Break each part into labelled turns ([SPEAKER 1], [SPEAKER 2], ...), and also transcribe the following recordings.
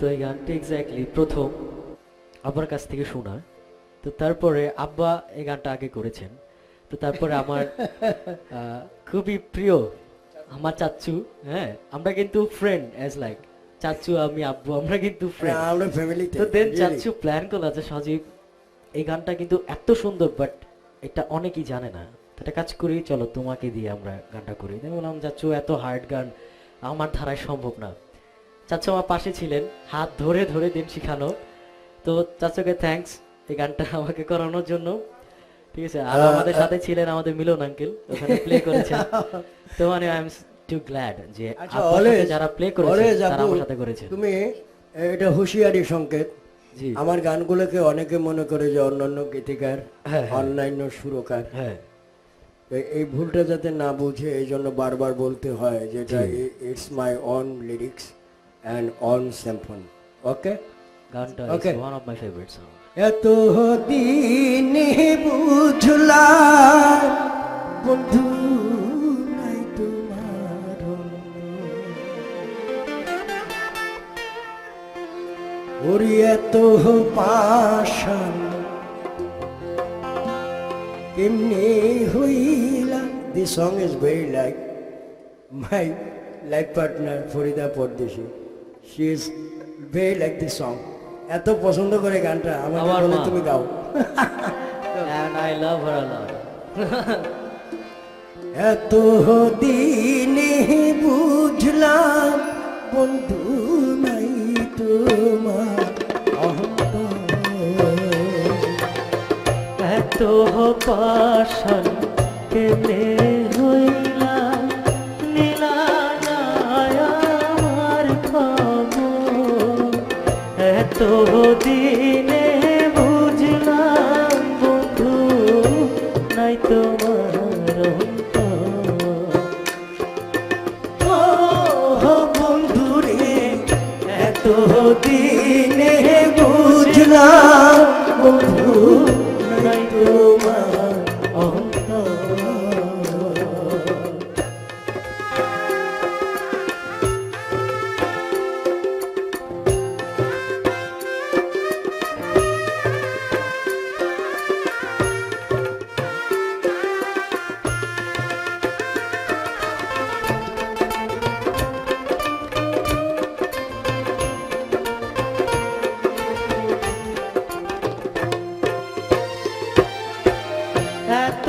[SPEAKER 1] তো এই গানটি এক্স্যাক্টলি প্রথম আব্বার কাছ থেকে শোনা তো তারপরে আব্বা এই গানটা আগে করেছেন। তো তারপরে আমার খুবই প্রিয় আমার চাচ্চু হ্যাঁ আমরা কিন্তু ফ্রেন্ড অ্যাজ লাইক চাচ্চু আমি আব্বু আমরা কিন্তু ফ্রেন্ড
[SPEAKER 2] হ্যাঁ, আমরা ফ্যামিলিতে
[SPEAKER 1] তো দেন চাচ্চু প্ল্যান করল আছে সজীব এই গানটা কিন্তু এত সুন্দর বাট এটা অনেকেই জানে না। একটা কাজ করি চলো তোমাকে দিয়ে আমরা গানটা করি। আমি বললাম চাচ্চু এত হার্ড গান আমার ধারায় সম্ভব না। চাচ্চু আমার পাশে ছিলেন হাত ধরে ধরে দিন শিখানো। তো চাচ্চুকে থ্যাঙ্কস এই গানটা আমাকে করানোর জন্য। ঠিক আছে আর আমাদের সাথে ছিলেন আমাদের মিলন আঙ্কেল ওখানে প্লে করেছেন। তো মানে আই এম টু গ্ল্যাড যে
[SPEAKER 2] আচ্ছা
[SPEAKER 1] যারা প্লে করেছেন তারা আমার সাথে করেছেন
[SPEAKER 2] তুমি এটা হুঁশিয়ারি সংকেত। আমার গানগুলোকে অনেকে মনে করে যে অন্যান্য গীতিকার
[SPEAKER 1] হ্যাঁ, হ্যাঁ।
[SPEAKER 2] অন্যান্য সুরকার।
[SPEAKER 1] হ্যাঁ।
[SPEAKER 2] এই ভুলটা যাতে না বুঝে এই জন্য বারবার বলতে হয় যেটা it's my own lyrics and own স্যাম্পন okay
[SPEAKER 1] গানটা
[SPEAKER 2] Okay.
[SPEAKER 1] One of my favourite song
[SPEAKER 2] এত দিনে বুঝলাম বন্ধু নাই তোমার ওরি এত পাশান কেমনে হইলা this song is very like my life partner Farida Pardeshi she is very like this song এত পছন্দ করে গানটা
[SPEAKER 1] আমার
[SPEAKER 2] বলে তুমি গাও
[SPEAKER 1] and I love her a lot.
[SPEAKER 2] এত দিনে বুঝলাম বন্ধু নাই তোমার।
[SPEAKER 1] এত পাশান কেমনে এত দিনে বুঝলাম বন্ধু নাই তোমার অন্তর।
[SPEAKER 2] ও বন্ধু রে এত দিনে বুঝলাম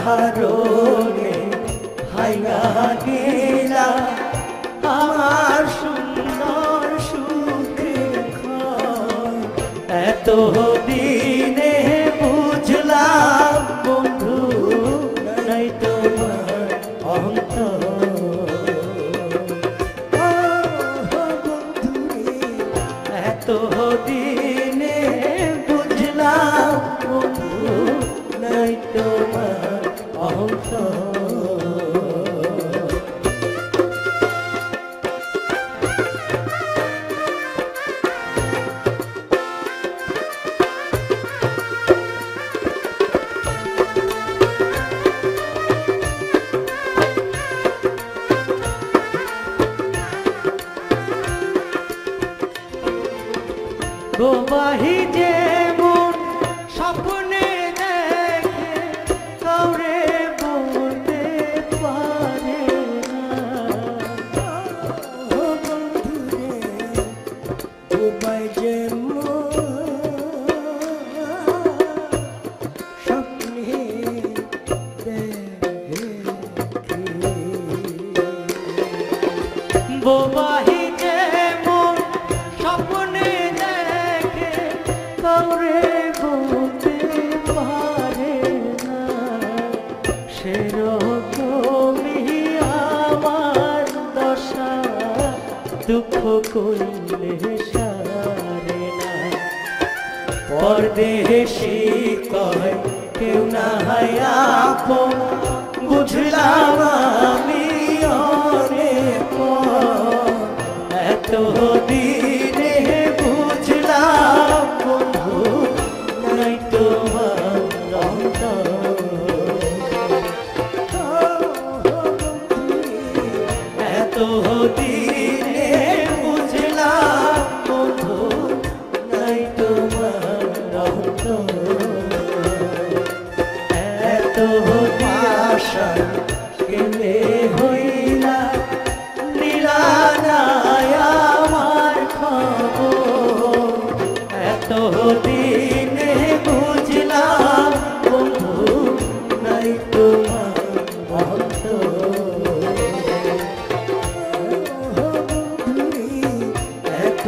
[SPEAKER 1] কি
[SPEAKER 2] কাহারোনে ভাইয়া গেলা। আমার সুন্দর সুখের
[SPEAKER 1] এত গোবাহি যে মন স্বপ্নে দেখে কাউরে বলতে পারে
[SPEAKER 2] ডুবাই যে স্বপ্নে দেখি।
[SPEAKER 1] বোবাহি আমার দশা দুঃখ করলে সারে না। পরদেশি কয় কেউ না হায়া বুঝলাম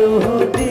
[SPEAKER 1] শুধু